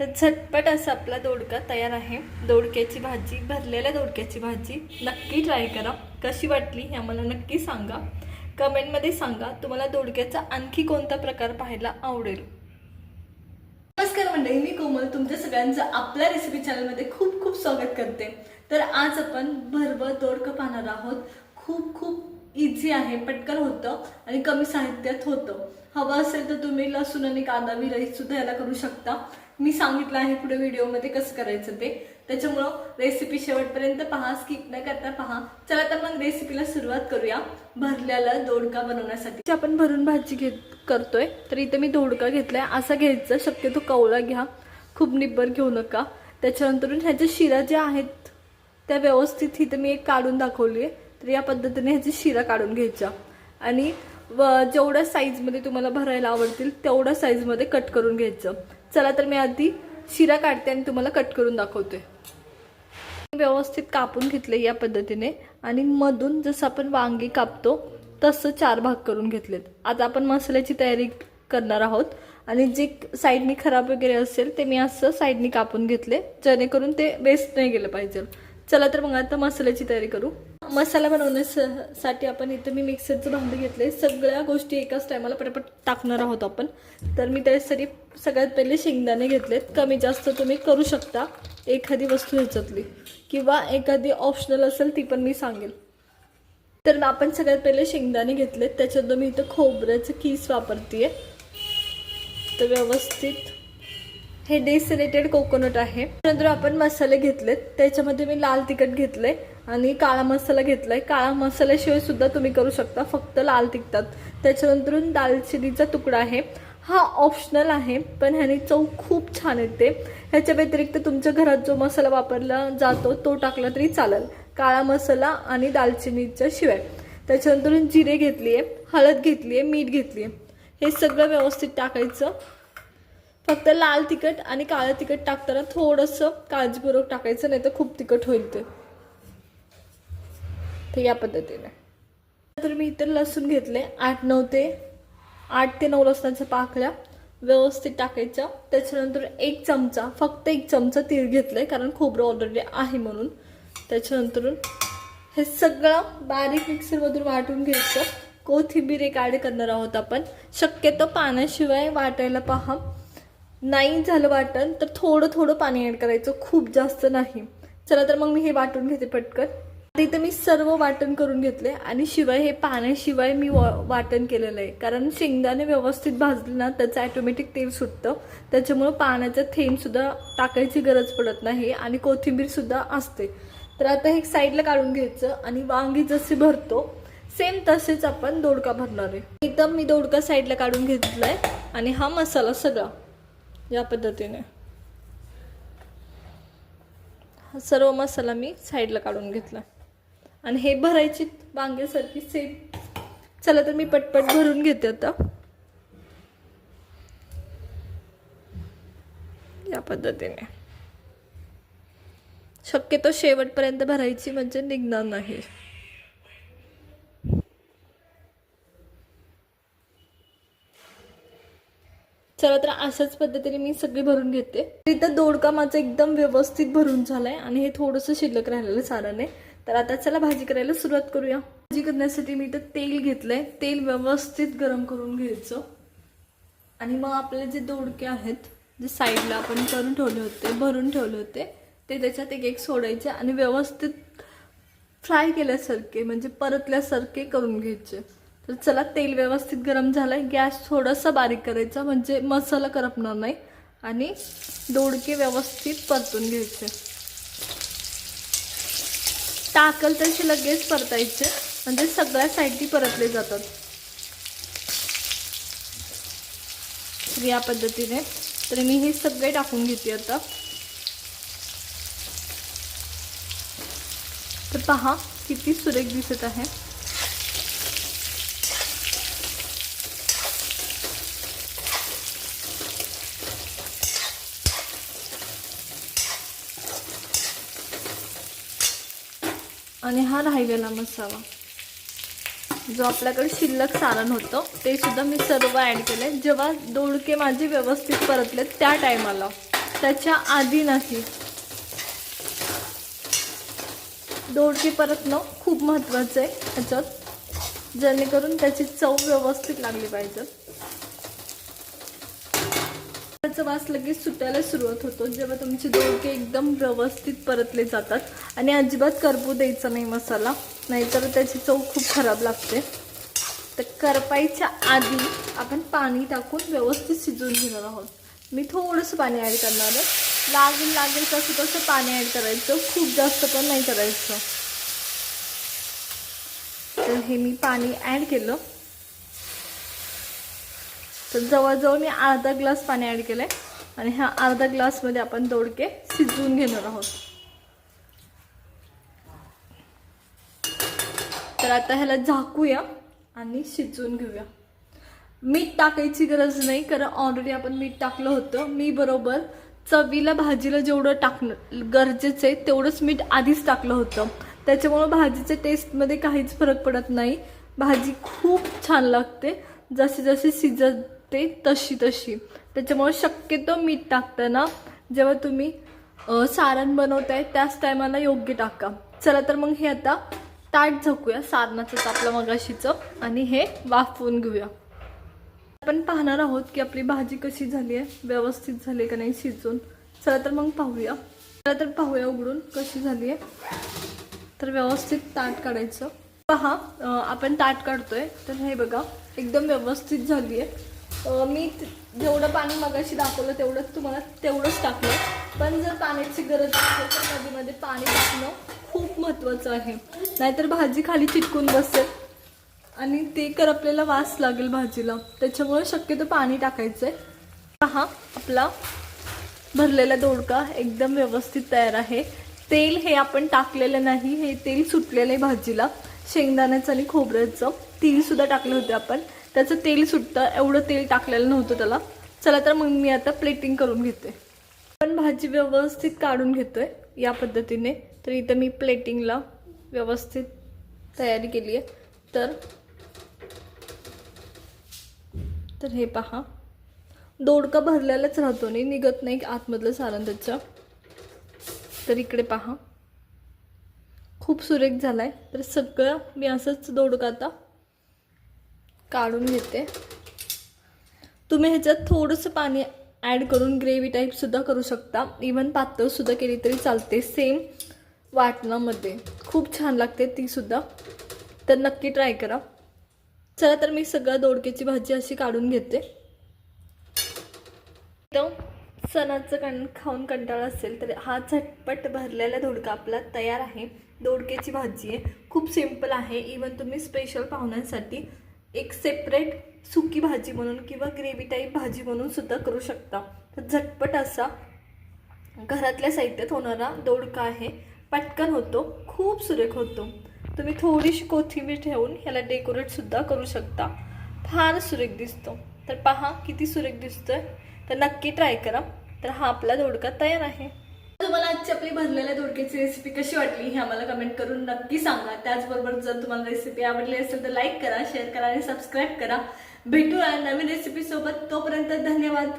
तर झटपट असा आपला दोडका तयार आहे. दोडक्याची भाजी भरलेल्या दोडक्याची भाजी नक्की ट्राय करा. कशी वाटली हे आम्हाला नक्की सांगा. कमेंटमध्ये सांगा तुम्हाला दोडक्याचा आणखी कोणता प्रकार पाहायला आवडेल? नमस्कार मंडळी मी कोमल तुमच्या सगळ्यांचं आपल्या रेसिपी चॅनलमध्ये खूप खूप स्वागत करते. तर आज आपण भरभर दोडकं पाहणार आहोत. खूप खूप इझी आहे पटकन होतं आणि कमी साहित्यात होतं. हवं असेल तर तुम्ही लसूण आणि कांदा विरहित सुद्धा याला करू शकता. मी सांगितलं आहे पुढे व्हिडिओमध्ये कसं करायचं ते. त्याच्यामुळं रेसिपी शेवटपर्यंत पहा स्किप न करता पहा. चला तर मग रेसिपीला सुरुवात करूया. भरल्याला दोडका बनवण्यासाठी. आपण भरून भाजी घेत करतोय तर इथे मी दोडका घेतलाय. असा घ्यायचा शक्यतो कवळा घ्या. खूप निब्बर घेऊ नका. त्याच्यानंतर ह्याच्या शिरा ज्या आहेत त्या व्यवस्थित इथं मी एक काढून दाखवली आहे. तर या पद्धतीने ह्याची शिरा काढून घ्यायच्या. आणि व जेवढ्या साईजमध्ये तुम्हाला भरायला आवडतील तेवढ्या साईजमध्ये कट करून घ्यायचं. चला तर मी आधी शिरा काढते आणि तुम्हाला कट करून दाखवते. व्यवस्थित कापून घेतले या पद्धतीने. आणि मधून जसं आपण वांगी कापतो तसं चार भाग करून घेतलेत. आता आपण मसाल्याची तयारी करणार आहोत. आणि जे साईडनी खराब वगैरे असेल ते मी असं साईडनी कापून घेतले. जेणेकरून ते वेस्ट नाही गेलं पाहिजे. चला तर मग आता मसाल्याची तयारी करू. मसाला बनवण्यासाठी आपण इथं मी मिक्सरचं भांडं घेतले सगळ्या गोष्टी एकाच टायमाला पटापट टाकणार आहोत आपण. तर मी त्यासाठी सगळ्यात पहिले शेंगदाणे घेतलेत. कमी जास्त तुम्ही करू शकता. एखादी वस्तू ह्याच्यातली. किंवा एखादी ऑप्शनल असेल ती पण मी सांगेल तर आपण सगळ्यात पहिले शेंगदाणे घेतलेत. त्याच्यात मी इथं खोबऱ्याचं कीस वापरते तर व्यवस्थित. हे डेसिलेटेड कोकोनट आहे. नंतर आपण मसाले घेतलेत. त्याच्यामध्ये मी लाल तिखट घेतले आणि काळा मसाला घेतलाय. काळा मसाल्याशिवाय सुद्धा तुम्ही करू शकता. फक्त लाल तिखतात त्याच्यानंतर दालचिनीचा तुकडा आहे. हा ऑप्शनल आहे पण ह्याने चव खूप छान येते. ह्याच्या व्यतिरिक्त तुमच्या घरात जो मसाला वापरला जातो तो टाकला तरी चालेल. काळा मसाला आणि दालचिनीच्या शिवाय. त्याच्यानंतर जिरे घेतली आहे हळद घेतली आहे मीठ घेतली आहे हे सगळं व्यवस्थित टाकायचं. फक्त लाल तिखट आणि काळं तिखट टाकताना थोडंसं काळजीपूर्वक टाकायचं नाही तर खूप तिखट होईल ते. तर या पद्धतीने. तर मी इतर लसूण घेतले. आठ नऊ ते आठ ते नऊ लसणाच्या पाकळ्या व्यवस्थित टाकायच्या त्याच्यानंतर एक चमचा फक्त एक चमचा तीळ घेतलं आहे कारण खोबरं ऑलरेडी आहे म्हणून. त्याच्यानंतर हे सगळं बारीक मिक्सरमधून वाटून घ्यायचं. कोथिंबीर एक ॲड करणार आहोत आपण. शक्यतो पाण्याशिवाय वाटायला पहा. नाही झालं वाटण तर थोडं थोडं पाणी ॲड करायचं. खूप जास्त नाही. चला तर मग मी हे वाटून घेते पटकन. इथं मी सर्व वाटण करून घेतले आणि शिवाय हे पाण्याशिवाय मी वा वाटण केलेलं आहे. कारण शेंगदाणे व्यवस्थित भाजले ना त्याचं ॲटोमॅटिक तेल सुटतं. त्याच्यामुळं पाण्याचं थेंबसुद्धा टाकायची गरज पडत नाही आणि कोथिंबीरसुद्धा असते. तर आता हे साईडला काढून घ्यायचं आणि वांगी जसे भरतो सेम तसेच आपण दोडका भरणार आहे. एकदम मी दोडका साईडला काढून घेतला आहे आणि हा मसाला सगळा या पद्धतीने. हा सर्व मसाला मी साईडला काढून घेतला आणि हे भरायची वांग्यासारखी सेम चला तर मी पटपट भरून घेते आता. या पद्धतीने. शक्यतो शेवटपर्यंत भरायची म्हणजे निघणार नाही चला तर अशाच पद्धतीने मी सगळी भरून घेते. इथं दोडका माझा एकदम व्यवस्थित भरून झालाय आणि हे थोडंसं शिल्लक राहिलेलं सारण आहे. तर आता चला भाजी करायला सुरुवात करूया. भाजी करण्यासाठी मी इथं तेल घेतलंय. तेल व्यवस्थित गरम करून घ्यायचं. आणि मग आपले जे दोडके आहेत जे साईडला आपण करून ठेवले होते भरून ठेवले होते ते त्याच्यात एक एक सोडायचे आणि व्यवस्थित फ्राय केल्यासारखे म्हणजे परतल्यासारखे करून घ्यायचे. तर चला तेल व्यवस्थित गरम झालंय. गॅस थोडासा बारीक करायचा म्हणजे मसाला करपणार नाही. आणि दोडके व्यवस्थित परतून घ्यायचे. टाकल तसे लगेच परतायचे. म्हणजे सगळ्या साईडनी परतले जातात. तर या पद्धतीने. तर मी हे सगळे टाकून घेते आता. तर पहा किती सुरेख दिसत आहे. आणि हा राहिलेला मसाला. जो आपल्याकडे शिल्लक सारण होतं ते सुद्धा मी सर्व ॲड केले जेव्हा दोडके माझे व्यवस्थित परतले त्या टायमाला त्याच्या आधी नाही. दोडके परतणं खूप महत्त्वाचं आहे. ह्याच्यात. जेणेकरून त्याची चव व्यवस्थित लागली पाहिजे. तेलाचा वास लगेच सुटायला सुरुवात होतो जेव्हा तुमचे दोडके एकदम व्यवस्थित परतले जातात. आणि अजिबात करपू द्यायचा नाही मसाला नाहीतर त्याची चव खूप खराब लागते. तर करपायच्या आधी आपण पाणी टाकून व्यवस्थित शिजवून घेणार आहोत. मी थोडंसं पाणी ॲड करणार आहे. लागेल लागेल कसं कसं पाणी ॲड करायचं. खूप जास्त पण नाही करायचं. तर हे मी पाणी ॲड केलं. तर जवळजवळ मी अर्धा ग्लास पाणी ॲड केलं आहे आणि ह्या अर्धा ग्लासमध्ये आपण दोडके शिजवून घेणार आहोत. तर आता ह्याला झाकूया आणि शिजवून घेऊया. मीठ टाकायची गरज नाही कारण ऑलरेडी आपण मीठ टाकलं होतं. मी बरोबर चवीला भाजीला जेवढं टाकणं गरजेचं आहे तेवढंच मीठ आधीच टाकलं होतं. त्याच्यामुळं भाजीच्या टेस्टमध्ये काहीच फरक पडत नाही. भाजी खूप छान लागते. जसे जसे शिजत ते तशी तशी. त्याच्यामुळे शक्यतो मीठ टाकताना जेव्हा तुम्ही सारण बनवताय त्याच टायमाला योग्य टाका. चला तर मग हे आता ताट झाकूया सारणाचं आपलं मगाशीचं आणि हे वाफवून घेऊया. आपण पाहणार आहोत की आपली भाजी कशी झाली आहे व्यवस्थित झाली का नाही शिजून. चला तर मग पाहूया. चला तर पाहूया उघडून कशी झाली आहे तर व्यवस्थित ताट काढायचं. पहा आपण ताट काढतोय. तर हे बघा एकदम व्यवस्थित झाली आहे मी जेवढं पाणी मगाशी दाखवलं तेवढंच तुम्हाला तेवढंच टाकलं. पण जर पाण्याची गरज असेल तर नदीमध्ये पाणी टाकणं खूप महत्त्वाचं आहे. नाहीतर भाजी खाली चिटकून बसेल. आणि ते करपलेला वास लागेल भाजीला. त्याच्यामुळे शक्यतो पाणी टाकायचं आहे पहा आपला भरलेला दोडका एकदम व्यवस्थित तयार आहे. तेल हे आपण टाकलेलं नाही हे तेल सुटलेलं आहे भाजीला. शेंगदाण्याचं आणि खोबऱ्याचं. तीळसुद्धा टाकलं टाकले होते आपण. त्याचं तेल सुटतं एवढं तेल टाकलेलं नव्हतं त्याला. चला तर मग मी आता प्लेटिंग करून घेते. पण भाजी व्यवस्थित काढून घेतोय या पद्धतीने. तर इथं मी प्लेटिंगला व्यवस्थित तयारी केली आहे. तर तर हे पहा. दोडका भरलेलाच राहतो नाही निघत नाही आतमधलं सारण त्याचं. तर इकडे पहा. खूप सुरेख झाला आहे तर सगळं मी असंच दोडका आता काढून घेते. तुम्ही ह्याच्यात थोडंसं पाणी ॲड करून ग्रेव्ही टाईपसुद्धा करू शकता. इवन पातळसुद्धा केली तरी चालते. सेम वाटणामध्ये. खूप छान लागते तीसुद्धा तर नक्की ट्राय करा. चला तर मी सगळं दोडक्याची भाजी अशी काढून घेते. तर सणाचं कण खाऊन कंटाळा असेल तर हा झटपट भरलेला दोडका आपला तयार आहे. दोडक्याची भाजी आहे. खूप सिंपल आहे. इवन तुम्ही स्पेशल पाहुण्यांसाठी एक सेपरेट सुकी भाजी म्हणून किंवा ग्रेव्ही टाईप भाजी म्हणून सुद्धा करू शकता. तर झटपट असा घरातल्या साहित्यात होणारा दोडका आहे. पटकन होतो खूप सुरेख होतो. तुम्ही थोडीशी कोथिंबीर ठेवून ह्याला डेकोरेटसुद्धा करू शकता. फार सुरेख दिसतो. तर पहा किती सुरेख दिसतोय. तर नक्की ट्राय करा. तर हा आपला दोडका तयार आहे. तुम्हाला आजची आपली भरलेल्या दोडक्याची रेसिपी कशी वाटली हे आम्हाला कमेंट करून नक्की सांगा. त्याचबरोबर जर तुम्हाला रेसिपी आवडली असेल तर लाईक करा शेअर करा आणि सबस्क्राईब करा. भेटूया नवीन रेसिपी सोबत. तोपर्यंत धन्यवाद.